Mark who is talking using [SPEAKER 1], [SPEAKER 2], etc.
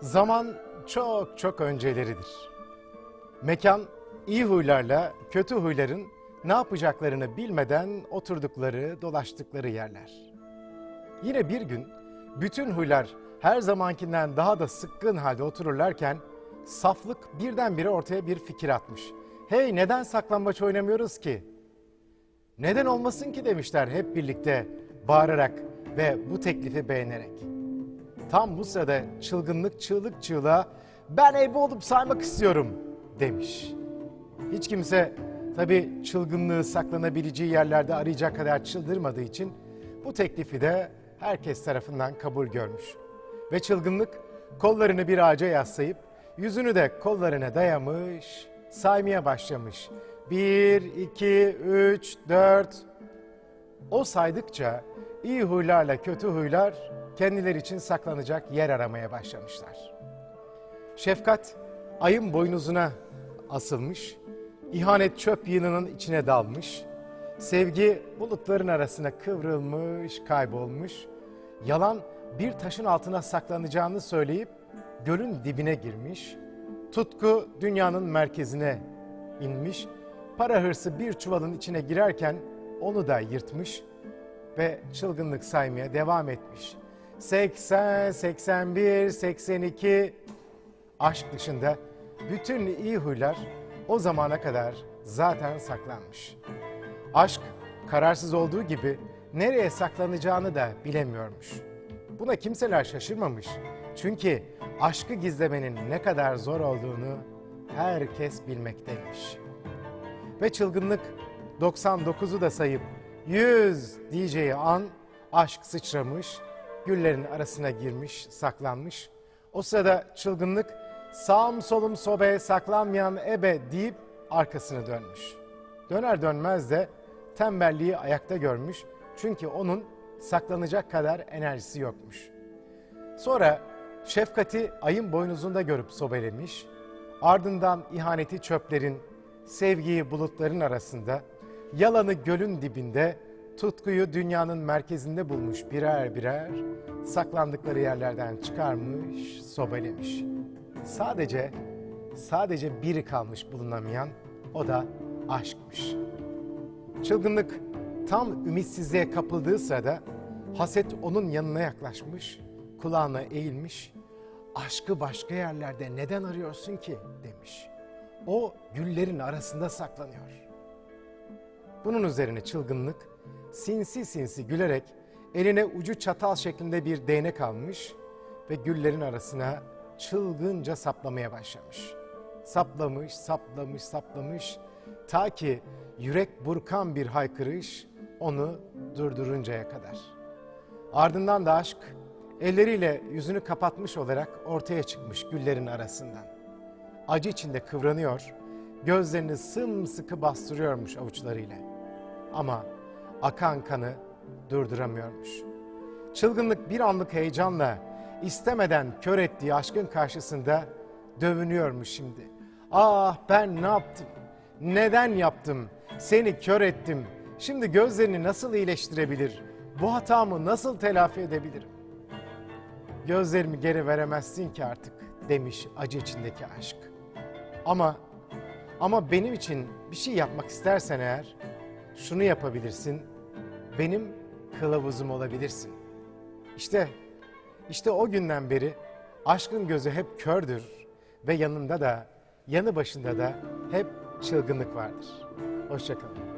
[SPEAKER 1] Zaman çok çok önceleridir. Mekan iyi huylarla kötü huyların ne yapacaklarını bilmeden oturdukları, dolaştıkları yerler. Yine bir gün bütün huylar her zamankinden daha da sıkkın halde otururlarken saflık birdenbire ortaya bir fikir atmış. Hey neden saklambaç oynamıyoruz ki? Neden olmasın ki demişler hep birlikte bağırarak ve bu teklifi beğenerek. Tam bu sırada çılgınlık çığlık çığlığa ben ebe olup saymak istiyorum demiş. Hiç kimse tabi çılgınlığı saklanabileceği yerlerde arayacak kadar çıldırmadığı için bu teklifi de herkes tarafından kabul görmüş. Ve çılgınlık kollarını bir ağaca yaslayıp yüzünü de kollarına dayamış, saymaya başlamış. Bir, iki, üç, dört, o saydıkça iyi huylarla kötü huylar kendileri için saklanacak yer aramaya başlamışlar. Şefkat ayın boynuzuna asılmış, ihanet çöp yığınının içine dalmış, sevgi bulutların arasına kıvrılmış, kaybolmuş, yalan bir taşın altına saklanacağını söyleyip gölün dibine girmiş, tutku dünyanın merkezine inmiş, para hırsı bir çuvalın içine girerken onu da yırtmış ve çılgınlık saymaya devam etmiş. 80, 81, 82 aşk dışında bütün iyi huylar o zamana kadar zaten saklanmış. Aşk kararsız olduğu gibi nereye saklanacağını da bilemiyormuş. Buna kimseler şaşırmamış. Çünkü aşkı gizlemenin ne kadar zor olduğunu herkes bilmekteymiş. Ve çılgınlık 99'u da sayıp 100 diyeceği an aşk sıçramış, güllerin arasına girmiş, saklanmış. O sırada çılgınlık sağım solum sobe saklanmayan ebe deyip arkasını dönmüş. Döner dönmez de tembelliği ayakta görmüş çünkü onun saklanacak kadar enerjisi yokmuş. Sonra şefkati ayın boynuzunda görüp sobelemiş, ardından ihaneti çöplerin, sevgiyi bulutların arasında, yalanı gölün dibinde, tutkuyu dünyanın merkezinde bulmuş birer birer, saklandıkları yerlerden çıkarmış, sobelemiş. Sadece, sadece biri kalmış bulunamayan, o da aşkmış. Çılgınlık tam ümitsizliğe kapıldığı sırada haset onun yanına yaklaşmış, kulağına eğilmiş. Aşkı başka yerlerde neden arıyorsun ki demiş. O güllerin arasında saklanıyor. Bunun üzerine çılgınlık sinsi sinsi gülerek eline ucu çatal şeklinde bir değnek almış ve güllerin arasına çılgınca saplamaya başlamış. Saplamış, saplamış, saplamış ta ki yürek burkan bir haykırış onu durduruncaya kadar. Ardından da aşk elleriyle yüzünü kapatmış olarak ortaya çıkmış güllerin arasından. Acı içinde kıvranıyor, gözlerini sımsıkı bastırıyormuş avuçlarıyla. Ama akan kanı durduramıyormuş. Çılgınlık bir anlık heyecanla istemeden kör ettiği aşkın karşısında dövünüyormuş şimdi. Ah ben ne yaptım? Neden yaptım? Seni kör ettim. Şimdi gözlerini nasıl iyileştirebilir? Bu hatamı nasıl telafi edebilirim? Gözlerimi geri veremezsin ki artık demiş acı içindeki aşk. Ama ama benim için bir şey yapmak istersen eğer şunu yapabilirsin. Benim kılavuzum olabilirsin. İşte işte o günden beri aşkın gözü hep kördür ve yanında da yanı başında da hep çılgınlık vardır. Hoşçakalın.